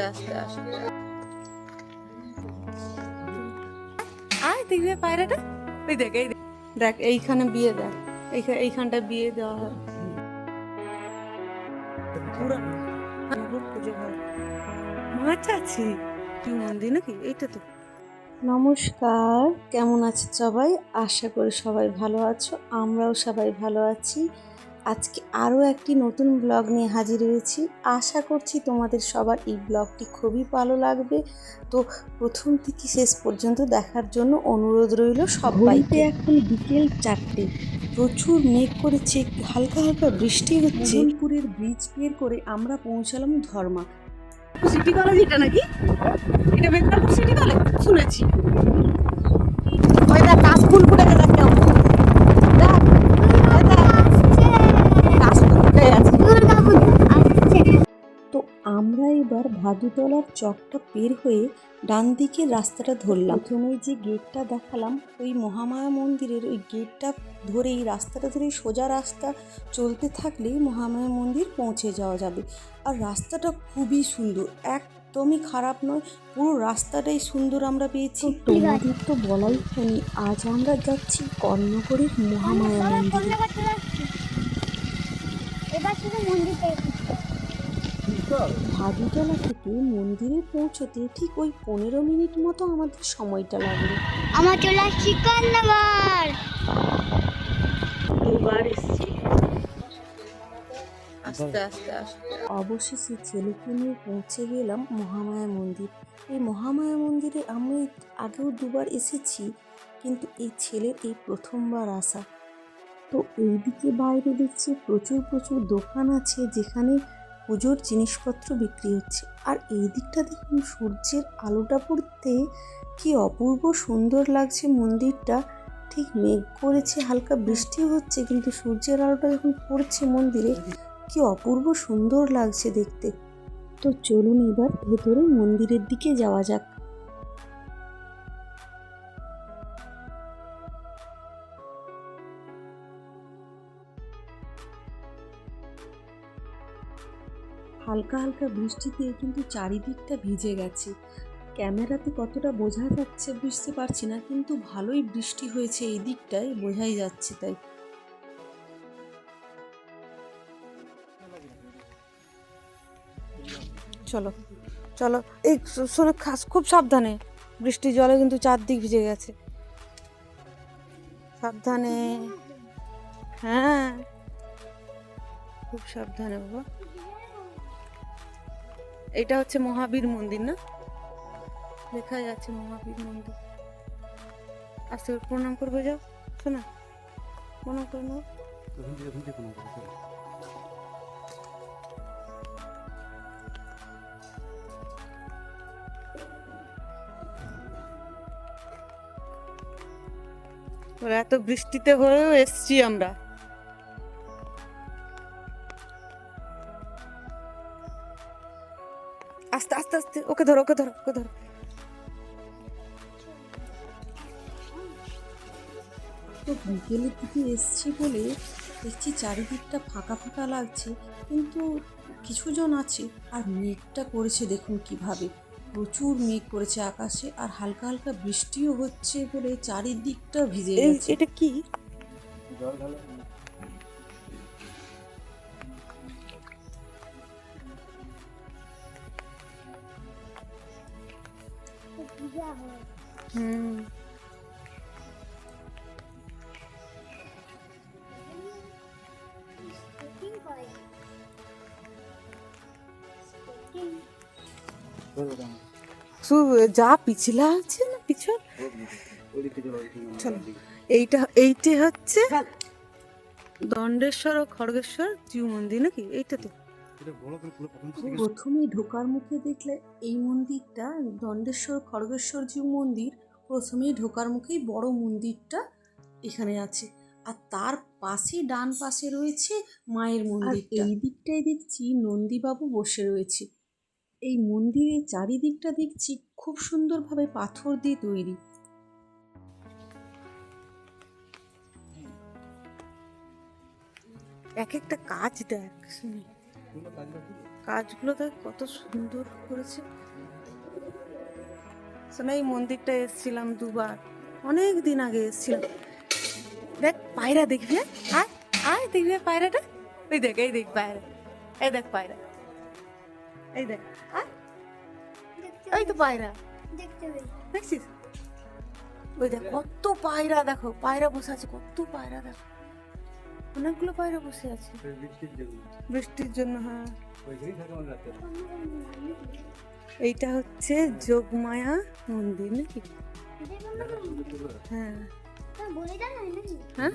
আস্তে আস্তে আস্তে। আয় দেখবে পায়রাটা? ওই দেখ এই দেখ। দেখ এইখানে বিয়ে দেখ। বিয়ে দেওয়া হয়। হয়। মাছ আছে? কি মন্দির নাকি? এইটা তো। নমস্কার কেমন আছে সবাই? আশা করি সবাই ভালো আছো। আমরাও সবাই ভালো আছি। আজকে আরও একটি নতুন ব্লগ নিয়ে হাজির হয়েছি। আশা করছি তোমাদের সবার এই ব্লগটি খুবই ভালো লাগবে। তো প্রথম থেকে শেষ পর্যন্ত দেখার জন্য অনুরোধ রইল সবাইকে। এখন বিকেল চারটে। প্রচুর মেঘ করেছে হালকা হালকা বৃষ্টি হচ্ছে। মোহনপুরের ব্রিজ পের করে আমরা পৌঁছালাম ধর্মা। সিটি কলেজ এটা নাকি? এটা মেদিনীপুর সিটি কলেজ শুনেছি। ওই দেখ কাশফুল ফুটে গেছে। আমরা এবার ভাদুতলার চকটা পের হয়ে ডান দিকের রাস্তাটা ধরলাম। প্রথমে যে গেটটা দেখালাম ওই মহামায়া মন্দিরের ওই গেটটা ধরেই রাস্তাটা ধরেই সোজা রাস্তা চলতে থাকলেই মহামায়া মন্দির পৌঁছে যাওয়া যাবে। আর রাস্তাটা খুবই সুন্দর একদমই খারাপ নয় পুরো রাস্তাটাই সুন্দর আমরা পেয়েছি। তোমাদের তো বলাই হয়নি আজ আমরা যাচ্ছি কর্ণগরের মহামায়া মন্দিরে। এবার শুধু মন্দিরটা ভাদুতলা থেকে মন্দিরে পৌঁছতে ঠিক ওই পনেরো মিনিট মতো আমাদের সময়টা লাগল। আমার চলে আসছি দুবার এসেছি। আস্তে আস্তে আস্তে। অবশেষে ছেলেকে নিয়ে পৌঁছে গেলাম মহামায়া মন্দির। এই মহামায়া মন্দিরে আমি আগেও দুবার এসেছি কিন্তু এই ছেলের এই প্রথমবার আসা। তো এইদিকে বাইরে দেখছি প্রচুর প্রচুর দোকান আছে যেখানে পুজোর জিনিসপত্র বিক্রি হচ্ছে। আর এই দিকটা দেখুন, সূর্যের আলোটা পড়তে কি অপূর্ব সুন্দর লাগছে মন্দিরটা। ঠিক মেঘ করেছে, হালকা বৃষ্টি হচ্ছে, কিন্তু সূর্যের আলোটা যখন পড়ছে মন্দিরে, কি অপূর্ব সুন্দর লাগছে দেখতে। তো চলুন এবার ভেতরে মন্দিরের দিকে যাওয়া যাক। হালকা হালকা বৃষ্টিতে কিন্তু চারিদিকটা ভিজে গেছে। ক্যামেরাতে কতটা বোঝা যাচ্ছে বুঝতে পারছি না, কিন্তু ভালোই বৃষ্টি হয়েছে এই দিকটায়, বোঝাই যাচ্ছে তাই। চলো চলো। এই শোনো খাস খুব সাবধানে। বৃষ্টি জলে কিন্তু চারদিক ভিজে গেছে। সাবধানে। হ্যাঁ। খুব সাবধানে বাবা। এটা হচ্ছে মহাবীর মন্দির, না? লেখা যাচ্ছে মহাবীর মন্দির। আস্তে প্রণাম করবে, যাও, শোনা। প্রণাম করে নেব ওরা এত বৃষ্টিতে হয়েও এসছি আমরা। আস্তে ওকে ধরো ওকে ধরো ওকে ধরো। তো বিকেলের দিকে এসছি বলে দেখছি চারিদিকটা ফাঁকা ফাঁকা লাগছে কিন্তু কিছুজন আছে আর মেঘটা করেছে দেখুন কীভাবে। প্রচুর মেঘ করেছে আকাশে আর হালকা হালকা বৃষ্টিও হচ্ছে বলে চারিদিকটা ভিজে গেছে। এটা কি? হুম যা পিছলা আছে না পিছন? এইটা এইটা হচ্ছে দণ্ডেশ্বর ও খড়গেশ্বর জিউ মন্দির নাকি? এইটা তো। প্রথমেই ঢোকার মুখে দেখলে এই মন্দিরটা দণ্ডেশ্বর খড়গেশ্বর জিউ মন্দির প্রথমেই ঢোকার মুখেই বড় মন্দিরটা এখানে আছে। আর তার পাশে ডান পাশে রয়েছে মায়ের মন্দির এই দিকটায় দেখছি নন্দীবাবু বসে রয়েছে। এই মন্দিরের চারিদিকটা দেখছি খুব সুন্দরভাবে পাথর দিয়ে তৈরি। এক একটা কাজ দেখ শুনি। কাজগুলো দেখ, কত সুন্দর করেছে। এই মন্দিরটা এসেছিলাম দুবার। অনেক দিন আগে এসেছিলাম। দেখ, পায়রা দেখবি হ্যাঁ? আয় আয়, দেখবি পায়রাটা? এই দেখ এই দেখ পায়রা। এই দেখ পায়রা। এই দেখ এই তো পায়রা। দেখছিস? ওই দেখ, কত পায়রা দেখো, পায়রা বসে আছে, কত পায়রা দেখো। অনেকগুলো পায়রা বসে আছে। বৃষ্টির জন্য। হ্যাঁ। এইটা হচ্ছে যোগমায়া মন্দির নাকি? হ্যাঁ। হ্যাঁ?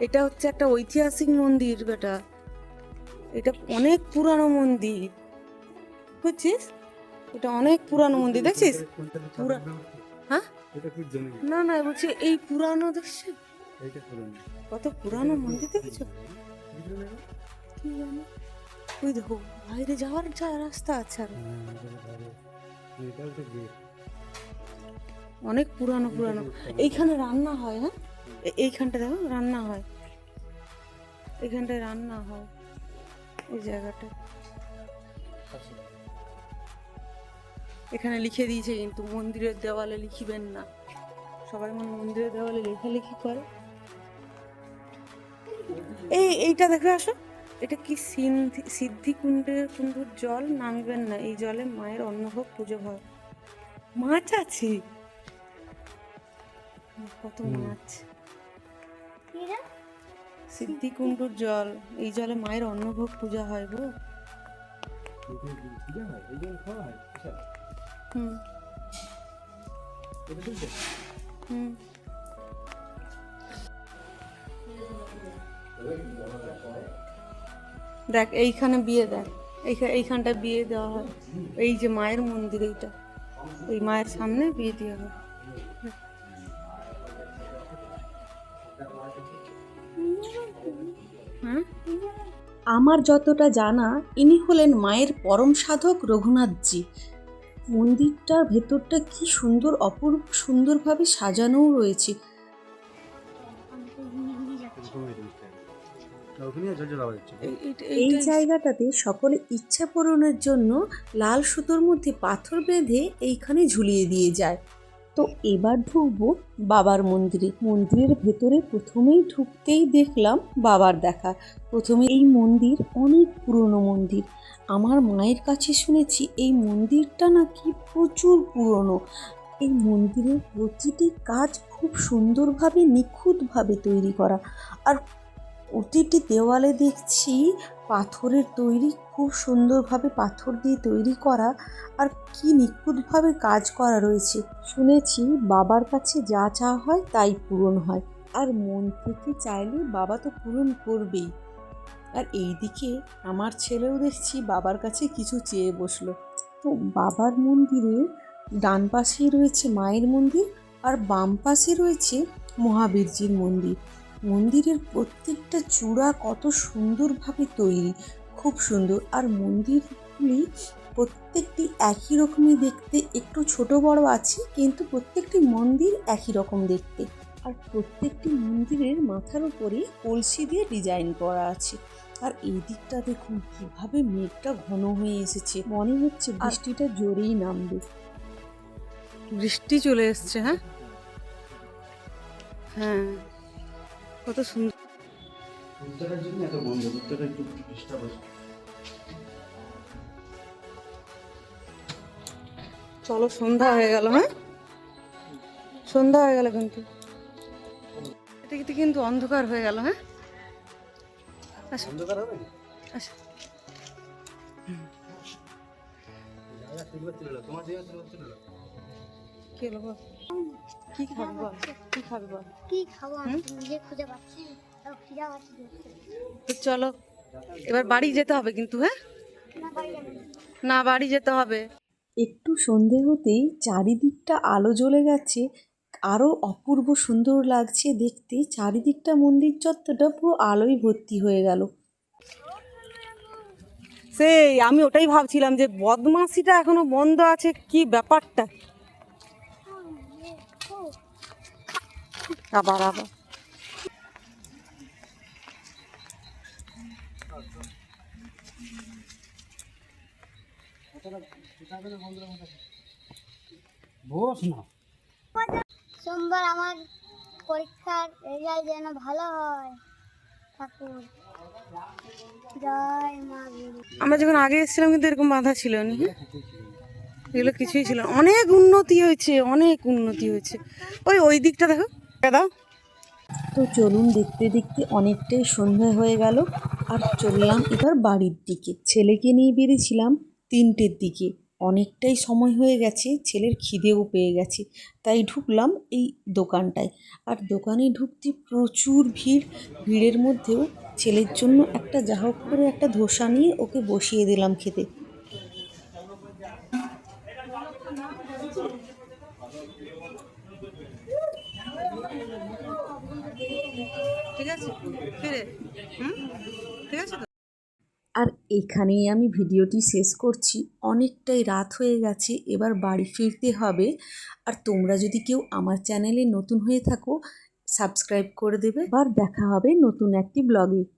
এটা হচ্ছে একটা ঐতিহাসিক মন্দির বেটা। এটা অনেক পুরানো মন্দির। বুঝছিস? এটা অনেক পুরানো মন্দির দেখছিস? পুরা- হ্যাঁ? না না বলছি এই পুরানো দেখছিস কত পুরানো মন্দির দেখেছ? কি জানি। ওই দেখো বাইরে যাওয়ার যা রাস্তা আছে আর। অনেক পুরানো পুরানো। এইখানে রান্না হয় হ্যাঁ? এইখানটা দেখো রান্না হয়। এইখানটায় রান্না হয় এই জায়গাটা এখানে লিখে দিয়েছে কিন্তু মন্দিরের দেওয়ালে লিখিবেন না। সবাই মনে মন্দিরের দেওয়ালে লেখালেখি করে। এই এইটা দেখে আসো। এটা কি সিন্ধি সিদ্ধি কুণ্ডের কুণ্ডুর জল? নামিবেন না এই জলে মায়ের অন্নভোগ পুজো হয়। মাছ আছে? কত মাছ। এরা সিদ্ধি কুণ্ডুর জল এই জলে মায়ের অন্নভোগ পূজা হয় গো। হুম। হুম। দেখ এইখানে বিয়ে দেখ। এইখা- এইখানটা বিয়ে দেওয়া হয়। এই যে মায়ের মন্দির এইটা এই মায়ের সামনে বিয়ে দেওয়া হয়। হ্যাঁ? আমার যতটা জানা ইনি হলেন মায়ের পরম সাধক রঘুনাথজি। মন্দিরটার ভেতরটা কি সুন্দর অপরূপ সুন্দরভাবে সাজানোও রয়েছে। এই- জায়গাটাতে সকলে ইচ্ছা পূরণের জন্য লাল সুতোর মধ্যে পাথর বেঁধে এইখানে ঝুলিয়ে দিয়ে যায়। তো এবার ঢুকবো বাবার মন্দিরে। মন্দিরের ভেতরে প্রথমেই ঢুকতেই দেখলাম বাবার দেখা। প্রথমে এই মন্দির অনেক পুরনো মন্দির। আমার মায়ের কাছে শুনেছি এই মন্দিরটা নাকি প্রচুর পুরনো। এই মন্দিরের প্রতিটি কাজ খুব সুন্দরভাবে নিখুঁতভাবে তৈরি করা। আর প্রতিটি দেওয়ালে দেখছি পাথরের তৈরি, খুব সুন্দরভাবে পাথর দিয়ে তৈরি করা আর কি নিখুঁতভাবে কাজ করা রয়েছে। শুনেছি বাবার কাছে যা চাওয়া হয় তাই পূরণ হয়। আর মন থেকে চাইলে বাবা তো পূরণ করবেই। আর এইদিকে আমার ছেলেও দেখছি বাবার কাছে কিছু চেয়ে বসল। তো বাবার মন্দিরের ডান পাশেই রয়েছে মায়ের মন্দির আর বাম পাশে রয়েছে মহাবীরজির মন্দির। মন্দিরের প্রত্যেকটা চূড়া কত সুন্দরভাবে তৈরি খুব সুন্দর। আর মন্দিরগুলি প্রত্যেকটি একই রকমই দেখতে একটু ছোট বড় আছে কিন্তু প্রত্যেকটি মন্দির একই রকম দেখতে। আর প্রত্যেকটি মন্দিরের মাথার উপরে কলসি দিয়ে ডিজাইন করা আছে। আর এই দিকটা দেখুন কীভাবে মেঘটা ঘন হয়ে এসেছে। মনে হচ্ছে বৃষ্টিটা জোরেই নামবে। বৃষ্টি চলে এসছে হ্যাঁ? হ্যাঁ। কত সুন্দর। উত্তরের জন্য এত বন্ধ উত্তরে একটু ডিস্টার্ব হচ্ছে চলো সন্ধ্যা হয়ে গেল হ্যাঁ? সন্ধ্যা হয়ে গেল কিন্তু। এটা কিন্তু কিন্তু অন্ধকার হয়ে গেল হ্যাঁ? অন্ধকার হবে? কি বল? কি খাবি বল। কি খাবি বল? কি খাব আমি নিজে খুঁজে পাচ্ছি। তো চলো এবার বাড়ি যেতে হবে কিন্তু হ্যাঁ? না বাড়ি যাব না। না বাড়ি যেতে হবে। একটু সন্ধে হতেই চারিদিকটা আলো জ্বলে গেছে আরও অপূর্ব সুন্দর লাগছে দেখতে। চারিদিকটা মন্দির চত্বরটা পুরো আলোয় ভর্তি হয়ে গেল। সেই আমি ওটাই ভাবছিলাম যে বদমাসিটা এখনও বন্ধ আছে কি ব্যাপারটা? আবার আবার। সোমবার আমার পরীক্ষার রেজাল্ট যেন ভালো হয় ঠাকুর। আমরা যখন আগে এসেছিলাম কিন্তু এরকম বাধা ছিল না। এগুলো কিছুই ছিল। অনেক উন্নতি হয়েছে, অনেক উন্নতি হয়েছে। ওই ওই দিকটা দেখো। দাও। তো চলুন দেখতে দেখতে অনেকটাই সন্ধ্যা হয়ে গেল, আর চললাম এবার বাড়ির দিকে। ছেলেকে নিয়ে বেরিয়েছিলাম তিনটের দিকে। অনেকটাই সময় হয়ে গেছে, ছেলের খিদেও পেয়ে গেছে। তাই ঢুকলাম এই দোকানটায়। আর দোকানে ঢুকতে প্রচুর ভিড়। ভিড়ের মধ্যেও ছেলের জন্য একটা যা হোক করে একটা ধোসা নিয়ে ওকে বসিয়ে দিলাম খেতে। আর এখানেই আমি ভিডিওটি শেষ করছি। অনেকটাই রাত হয়ে গেছে, এবার বাড়ি ফিরতে হবে। আর তোমরা যদি কেউ আমার চ্যানেলে নতুন হয়ে থাকো, সাবস্ক্রাইব করে দেবে। আর দেখা হবে নতুন একটি ব্লগে।